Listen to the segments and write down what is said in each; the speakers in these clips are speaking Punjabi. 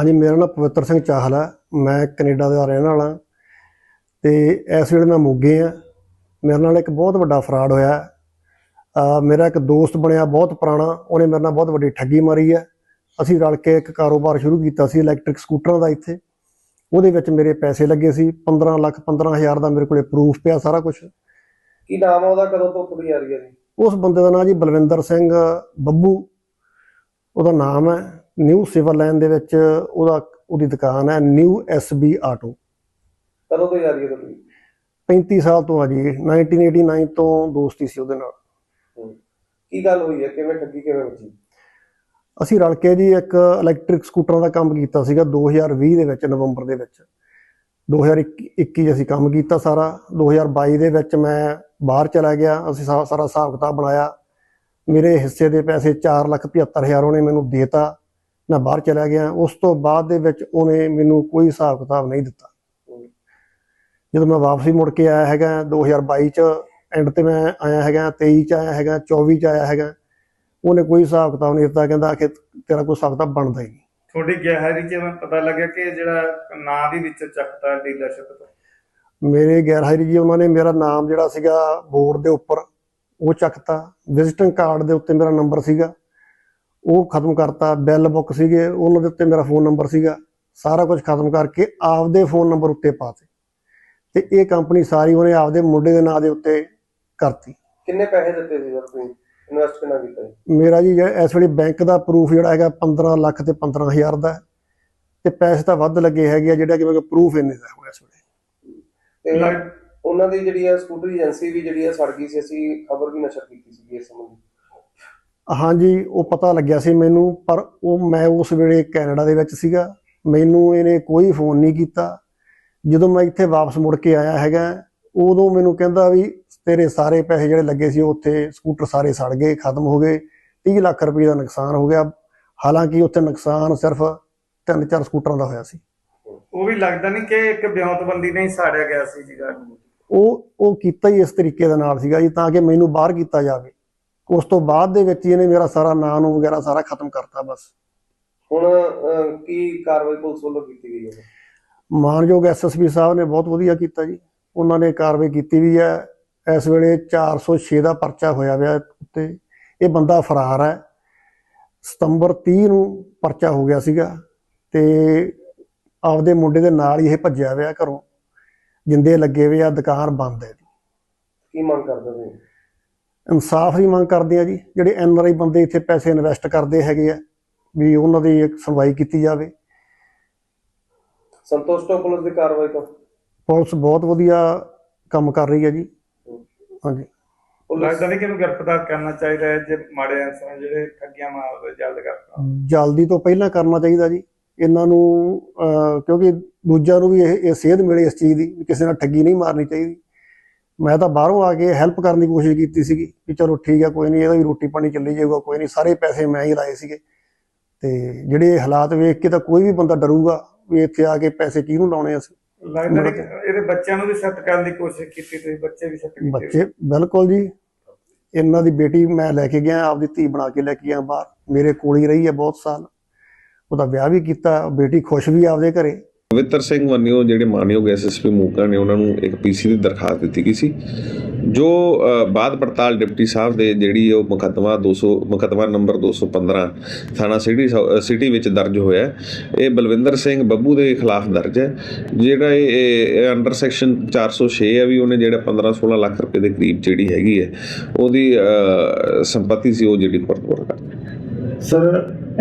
ਹਾਂਜੀ ਮੇਰਾ ਨਾਮ ਪਵਿੱਤਰ ਸਿੰਘ ਚਾਹਲ ਹੈ ਮੈਂ ਕੈਨੇਡਾ ਦਾ ਰਹਿਣ ਵਾਲਾ ਤੇ ਇਸ ਵੇਲੇ ਮੈਂ ਮੋਗੇ ਆ ਮੇਰੇ ਨਾਲ ਇੱਕ ਬਹੁਤ ਵੱਡਾ ਫਰਾਡ ਹੋਇਆ। ਮੇਰਾ ਇੱਕ ਦੋਸਤ ਬਣਿਆ ਬਹੁਤ ਪੁਰਾਣਾ ਉਹਨੇ ਮੇਰੇ ਨਾਲ ਬਹੁਤ ਵੱਡੀ ਠੱਗੀ ਮਾਰੀ ਹੈ ਅਸੀਂ ਰਲ ਕੇ ਇੱਕ ਕਾਰੋਬਾਰ ਸ਼ੁਰੂ ਕੀਤਾ ਸੀ ਇਲੈਕਟ੍ਰਿਕ ਸਕੂਟਰਾਂ ਦਾ ਇੱਥੇ। ਉਹਦੇ ਵਿੱਚ ਮੇਰੇ ਪੈਸੇ ਲੱਗੇ ਸੀ 15 ਲੱਖ 15000 ਦਾ ਮੇਰੇ ਕੋਲੇ ਪ੍ਰੂਫ ਪਿਆ ਸਾਰਾ ਕੁਝ ਕੀ ਨਾਮ ਆ ਉਹਦਾ ਕਦੋਂ ਤੋਂ ਕੁੜੀ ਆ ਰਹੀ ਹੈ ਜੀ? ਉਸ ਬੰਦੇ ਦਾ ਨਾਮ ਜੀ ਬਲਵਿੰਦਰ ਸਿੰਘ ਬੱਬੂ। ਉਹਦਾ ਨਾਮ ਹੈ। ਨਿਊ ਸਿਵਲ ਲਾਈਨ ਦੇ ਵਿੱਚ ਉਹਦਾ ਉਹਦੀ ਦੁਕਾਨ ਹੈ ਨਿਊ ਐਸਬੀ ਆਟੋ। ਕਦੋਂ ਤੋਂ ਰਹੀ ਹੈ ਤੁਹਾਡੀ? 35 ਸਾਲ ਤੋਂ ਆ ਜੀ 1989 ਤੋਂ ਦੋਸਤੀ ਸੀ ਉਹਦੇ ਨਾਲ। ਹੂੰ। ਕੀ ਗੱਲ ਹੋਈ ਹੈ? ਕਿਵੇਂ ਠੱਗੀ ਕਿਵੇਂ ਵੱਜੀ? ਅਸੀਂ ਰਲ ਕੇ ਜੀ ਇੱਕ ਇਲੈਕਟ੍ਰਿਕ ਸਕੂਟਰਾਂ ਦਾ ਕੰਮ ਕੀਤਾ ਸੀਗਾ 2020 ਦੇ ਵਿੱਚ ਨਵੰਬਰ ਦੇ ਵਿੱਚ। 2021 'ਚ ਅਸੀਂ ਕੰਮ ਕੀਤਾ ਸਾਰਾ। 2022 ਦੇ ਵਿੱਚ ਮੈਂ ਬਾਹਰ ਚਲਾ ਗਿਆ। ਅਸੀਂ ਸਾ- ਸਾਰਾ ਹਿਸਾਬ ਕਿਤਾਬ ਬਣਾਇਆ। ਮੇਰੇ ਹਿੱਸੇ ਦੇ ਪੈਸੇ 475000 ਉਹਨੇ ਮੈਨੂੰ ਦੇਤਾ। ਮੈਂ ਬਾਹਰ ਚਲਾ ਗਿਆ ਉਸ ਤੋਂ ਬਾਅਦ ਦੇ ਵਿੱਚ ਉਹਨੇ ਮੈਨੂੰ ਕੋਈ ਹਿਸਾਬ ਕਿਤਾਬ ਨਹੀਂ ਦਿੱਤਾ। ਜਦੋਂ ਮੈਂ ਵਾਪਸੀ ਮੁੜ ਕੇ ਆਇਆ ਹੈਗਾ 2022 ਚ ਐਂਡ ਤੇ ਮੈਂ ਆਇਆ ਹੈਗਾ 23 ਚ ਆਇਆ ਹੈਗਾ 24 ਚ ਆਇਆ ਹੈਗਾ ਉਹਨੇ ਕੋਈ ਹਿਸਾਬ ਕਿਤਾਬ ਨਹੀਂ ਦਿੱਤਾ ਕਹਿੰਦਾ ਕਿ ਤੇਰਾ ਕੋਈ ਹਿਸਾਬ ਕਿਤਾਬ ਬਣਦਾ ਹੀ ਨਹੀਂ। ਤੁਹਾਡੀ ਗਹਿਰੀ ਚ ਮੈਂ ਪਤਾ ਲੱਗਿਆ ਕਿ ਜਿਹੜਾ ਨਾਂ ਵੀ ਵਿੱਚ ਚੱਕਤਾ ਡੀਲਰਸ਼ਿਪ ਤੋਂ? ਮੇਰੇ ਗੈਰ ਹਾਜ਼ਰੀ ਜੀ ਉਹਨਾਂ ਨੇ ਮੇਰਾ ਨਾਮ ਜਿਹੜਾ ਸੀਗਾ ਬੋਰਡ ਦੇ ਉੱਪਰ ਉਹ ਚੱਕਤਾ। ਵਿਜ਼ਿਟਿੰਗ ਕਾਰਡ ਦੇ ਉੱਤੇ ਮੇਰਾ ਨੰਬਰ ਸੀਗਾ। ਉਹ ਖਤਮ ਕਰਤਾ ਬਿੱਲ ਬੁੱਕ ਸੀਗੇ ਉਹਨਾਂ ਦੇ ਉੱਤੇ ਮੇਰਾ ਫੋਨ ਨੰਬਰ ਸੀਗਾ। ਸਾਰਾ ਕੁਝ ਖਤਮ ਕਰਕੇ ਆਪਦੇ ਫੋਨ ਨੰਬਰ ਉੱਤੇ ਪਾਤੇ। ਤੇ ਇਹ ਕੰਪਨੀ ਸਾਰੀ ਉਹਨੇ ਆਪਦੇ ਮੁੰਡੇ ਦੇ ਨਾਂ ਦੇ ਉੱਤੇ ਕਰਤੀ। ਕਿੰਨੇ ਪੈਸੇ ਦਿੱਤੇ ਸੀ ਸਰ ਤੁਸੀਂ ਇਨਵੈਸਟ ਕਿੰਨਾ ਕੀਤਾ ਜੀ? ਮੇਰਾ ਜੀ ਜਿਹੜਾ ਇਸ ਵੇਲੇ ਬੈਂਕ ਦਾ ਪ੍ਰੂਫ ਜਿਹੜਾ ਹੈਗਾ 15 ਲੱਖ ਤੇ 15000 ਦਾ ਤੇ ਪੈਸੇ ਤਾਂ ਵੱਧ ਲੱਗੇ ਹੈਗੇ ਆ ਜਿਹੜਾ ਕਿ ਮੇਰੇ ਪ੍ਰੂਫ ਇੰਨੇ ਦਾ ਹੋਇਆ ਇਸ ਵੇਲੇ। ਤੇ ਉਹਨਾਂ ਦੀ ਜਿਹੜੀ ਹੈ ਸਕੂਟਰੀ ਏਜੰਸੀ ਵੀ ਜਿਹੜੀ ਹੈ ਸੜ ਗਈ ਸੀ ਅਸੀਂ ਖਬਰ ਵੀ ਨਸ਼ਰ ਕੀਤੀ ਸੀ ਇਸ ਸੰਬੰਧੀ। ਹਾਂਜੀ ਉਹ ਪਤਾ ਲੱਗਿਆ ਸੀ ਮੈਨੂੰ ਪਰ ਉਹ ਮੈਂ ਉਸ ਵੇਲੇ ਕੈਨੇਡਾ ਦੇ ਵਿੱਚ ਸੀਗਾ। ਮੈਨੂੰ ਇਹਨੇ ਕੋਈ ਫੋਨ ਨਹੀਂ ਕੀਤਾ। ਜਦੋਂ ਮੈਂ ਇੱਥੇ ਵਾਪਸ ਮੁੜ ਕੇ ਆਇਆ ਹੈਗਾ ਉਦੋਂ ਮੈਨੂੰ ਕਹਿੰਦਾ ਵੀ ਤੇਰੇ ਸਾਰੇ ਪੈਸੇ ਜਿਹੜੇ ਲੱਗੇ ਸੀ ਉੱਥੇ ਸਕੂਟਰ ਸਾਰੇ ਸੜ ਗਏ ਖਤਮ ਹੋ ਗਏ। 30 ਲੱਖ ਰੁਪਏ ਦਾ ਨੁਕਸਾਨ ਹੋ ਗਿਆ। ਹਾਲਾਂਕਿ ਉੱਥੇ ਨੁਕਸਾਨ ਸਿਰਫ ਤਿੰਨ ਚਾਰ ਸਕੂਟਰਾਂ ਦਾ ਹੋਇਆ ਸੀ। ਉਹ ਵੀ ਲੱਗਦਾ ਨਹੀਂ ਕਿ ਇੱਕ ਵਿਉਂਤਬੰਦੀ ਨਹੀਂ ਸਾੜਿਆ ਗਿਆ ਸੀ ਜਿਹੜਾ ਉਹ ਉਹ ਕੀਤਾ ਹੀ ਇਸ ਤਰੀਕੇ ਦੇ ਨਾਲ ਸੀਗਾ ਜੀ ਤਾਂ ਕਿ ਮੈਨੂੰ ਬਾਹਰ ਕੀਤਾ ਜਾਵੇ। ਉਸ ਤੋਂ ਬਾਅਦ ਦੇ ਵਿੱਚ ਇਹਨੇ ਮੇਰਾ ਸਾਰਾ ਨਾਂ ਨੂੰ ਵਗੈਰਾ ਸਾਰਾ ਖਤਮ ਕਰਤਾ ਬਸ। ਹੁਣ ਅਹ, ਕੀ ਕਾਰਵਾਈ ਪੁਲਿਸ ਵੱਲੋਂ ਕੀਤੀ ਗਈ ਹੈ? ਮਾਨਯੋਗ ਐਸਐਸਪੀ ਸਾਹਿਬ ਨੇ ਬਹੁਤ ਵਧੀਆ ਕੀਤਾ ਜੀ। ਉਹਨਾਂ ਨੇ ਕਾਰਵਾਈ ਕੀਤੀ ਵੀ ਹੈ। ਇਸ ਵੇਲੇ 406 ਦਾ ਪਰਚਾ ਹੋਇਆ ਹੋਇਆ ਉੱਤੇ। ਇਹ ਬੰਦਾ ਫਰਾਰ ਹੈ। ਸਤੰਬਰ 30 ਨੂੰ ਪਰਚਾ ਹੋ ਗਿਆ ਸੀਗਾ ਤੇ ਆਪਦੇ ਮੁੰਡੇ ਦੇ ਨਾਲ ਹੀ ਇਹ ਭੱਜਿਆ ਹੋਇਆ ਘਰੋਂ। ਜਿੰਦੇ ਲੱਗੇ ਹੋਏ ਆ ਦੁਕਾਨ ਬੰਦ ਹੈ ਕੀ ਮੰਗ ਕਰਦੇ ਤੁਸੀਂ? ਇਨਸਾਫ ਦੀ ਮੰਗ ਕਰਦੇ ਆ ਜੀ। ਜਿਹੜੇ ਐਨਆਰਆਈ ਬੰਦੇ ਇੱਥੇ ਪੈਸੇ ਇਨਵੈਸਟ ਕਰਦੇ ਹੈਗੇ ਆ ਵੀ ਉਹਨਾਂ ਦੀ ਇੱਕ ਸੁਣਵਾਈ ਕੀਤੀ ਜਾਵੇ। ਸੰਤੁਸ਼ਟ ਹੋ ਪੁਲਿਸ ਦੀ ਕਾਰਵਾਈ ਤੋਂ? ਪੁਲਿਸ ਬਹੁਤ ਵਧੀਆ ਕੰਮ ਕਰ ਰਹੀ ਹੈ ਜੀ। ਹਾਂਜੀ। ਲੱਗਦਾ ਨਹੀਂ ਕਿ ਇਹਨੂੰ ਗ੍ਰਿਫਤਾਰ ਕਰਨਾ ਚਾਹੀਦਾ ਹੈ ਜੇ ਮਾੜੇ ਅਨਸਰ ਜਿਹੜੇ ਠੱਗੀਆਂ ਮਾਰਦੇ ਜਲਦ ਕਰਤਾ ਜਲਦੀ ਤੋਂ ਪਹਿਲਾਂ ਕਰਨਾ ਚਾਹੀਦਾ ਜੀ। ਇਹਨਾਂ ਨੂੰ ਕਿਉਂਕਿ ਦੂਜਿਆਂ ਨੂੰ ਵੀ ਇਹ ਇਹ ਸੇਧ ਮਿਲੇ ਇਸ ਚੀਜ਼ ਦੀ ਕਿਸੇ ਨਾਲ ਠੱਗੀ ਨਹੀਂ ਮਾਰਨੀ ਚਾਹੀਦੀ। ਮੈਂ ਤਾਂ ਬਾਹਰੋਂ ਆ ਕੇ ਹੈਲਪ ਕਰਨ ਦੀ ਕੋਸ਼ਿਸ਼ ਕੀਤੀ ਸੀਗੀ ਕਿ ਚਲੋ ਠੀਕ ਹੈ ਕੋਈ ਨਹੀਂ ਇਹਦਾ ਵੀ ਰੋਟੀ ਪਾਣੀ ਚੱਲੀ ਜਾਊਗਾ ਕੋਈ ਨਹੀਂ ਸਾਰੇ ਪੈਸੇ ਮੈਂ ਹੀ ਲਾਏ ਸੀਗੇ। ਤੇ ਜਿਹੜੇ ਹਾਲਾਤ ਵੇਖ ਕੇ ਤਾਂ ਕੋਈ ਵੀ ਬੰਦਾ ਡਰੂਗਾ ਵੀ ਇੱਥੇ ਆ ਕੇ ਪੈਸੇ ਕਿਹਨੂੰ ਲਾਉਣੇ ਅਸੀਂ? ਲੱਗਦਾ ਇਹਦੇ ਬੱਚਿਆਂ ਨੂੰ ਵੀ ਸੈੱਟ ਕਰਨ ਦੀ ਕੋਸ਼ਿਸ਼ ਕੀਤੀ ਤੁਸੀਂ ਬੱਚੇ ਵੀ ਸੈੱਟ ਕੀਤੇ ਬੱਚੇ ਬਿਲਕੁਲ ਜੀ। ਇਹਨਾਂ ਦੀ ਬੇਟੀ ਮੈਂ ਲੈ ਕੇ ਗਿਆ ਆਪਦੀ ਧੀ ਬਣਾ ਕੇ ਲੈ ਕੇ ਗਿਆ ਬਾਹਰ। ਮੇਰੇ ਕੋਲ ਹੀ ਰਹੀ ਹੈ ਬਹੁਤ ਸਾਲ। ਉਹਦਾ ਵਿਆਹ ਵੀ ਕੀਤਾ ਬੇਟੀ ਖੁਸ਼ ਵੀ ਆਪਦੇ ਘਰੇ। ਪਵਿੱਤਰ ਸਿੰਘ ਵੰਨਿਓ ਜਿਹੜੇ ਮਾਨਯੋਗ ਐਸਐਸਪੀ ਮੋਗਾ ਨੇ ਉਹਨਾਂ ਨੂੰ ਇੱਕ ਪੀਸੀ ਦੀ ਦਰਖਾਸਤ ਦਿੱਤੀ ਗਈ ਸੀ ਜੋ ਅ, ਬਾਅਦ ਪੜਤਾਲ ਡਿਪਟੀ ਸਾਹਿਬ ਦੇ ਜਿਹੜੀ ਉਹ ਮੁਕੱਦਮਾ 200 ਮੁਕੱਦਮਾ ਨੰਬਰ 215 ਥਾਣਾ ਸਿਟੀ ਸਿਟੀ ਵਿੱਚ ਦਰਜ ਹੋਇਆ ਇਹ ਬਲਵਿੰਦਰ ਸਿੰਘ ਬੱਬੂ ਦੇ ਖਿਲਾਫ ਦਰਜ ਹੈ ਜਿਹੜਾ ਇਹ ਅੰਡਰ ਸੈਕਸ਼ਨ 406 ਹੈ ਵੀ ਉਹਨੇ ਜਿਹੜਾ 15 16 ਲੱਖ ਰੁਪਏ ਦੇ ਕਰੀਬ ਜਿਹੜੀ ਹੈਗੀ ਹੈ ਉਹਦੀ ਸੰਪਤੀ ਸੀ ਉਹ ਜਿਹੜੀ ਫਰਦਪੁਰ ਕਰ ਸਰ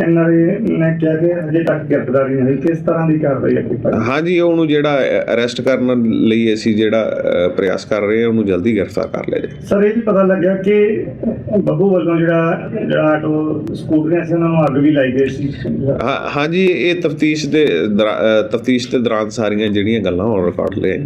ਐਨਆਰਏ ਨੇ ਕਿਹਾ ਕਿ ਅਜੇ ਤੱਕ ਗ੍ਰਿਫਤਾਰੀ ਨਹੀਂ ਹੋਈ। ਕਿਸ ਤਰ੍ਹਾਂ ਦੀ ਕਾਰਵਾਈ ਹੈ ਕੀਤੀ ਹਾਂਜੀ ਉਹਨੂੰ ਜਿਹੜਾ ਅਰੈਸਟ ਕਰਨ ਲਈ ਅਸੀਂ ਜਿਹੜਾ ਪ੍ਰਯਾਸ ਕਰ ਰਹੇ ਹਾਂ ਉਹਨੂੰ ਜਲਦੀ ਗ੍ਰਿਫਤਾਰ ਕਰ ਲਿਆ ਜਾਏ। ਸਰ ਇਹ ਵੀ ਪਤਾ ਲੱਗਿਆ ਕਿ ਬੱਬੂ ਵੱਲੋਂ ਜਿਹੜਾ ਜਿਹੜਾ ਆਟੋ ਸਕੂਟਰੀਆਂ ਸੀ ਉਹਨਾਂ ਨੂੰ ਅੱਗ ਵੀ ਲਾਈ ਗਈ ਸੀ। ਹਾਂਜੀ ਇਹ ਤਫਤੀਸ਼ ਦੇ ਤਫਤੀਸ਼ ਦੇ ਦੌਰਾਨ ਸਾਰੀਆਂ ਜਿਹੜੀਆਂ ਗੱਲਾਂ ਔਨ ਰਿਕਾਰਡ ਲੈ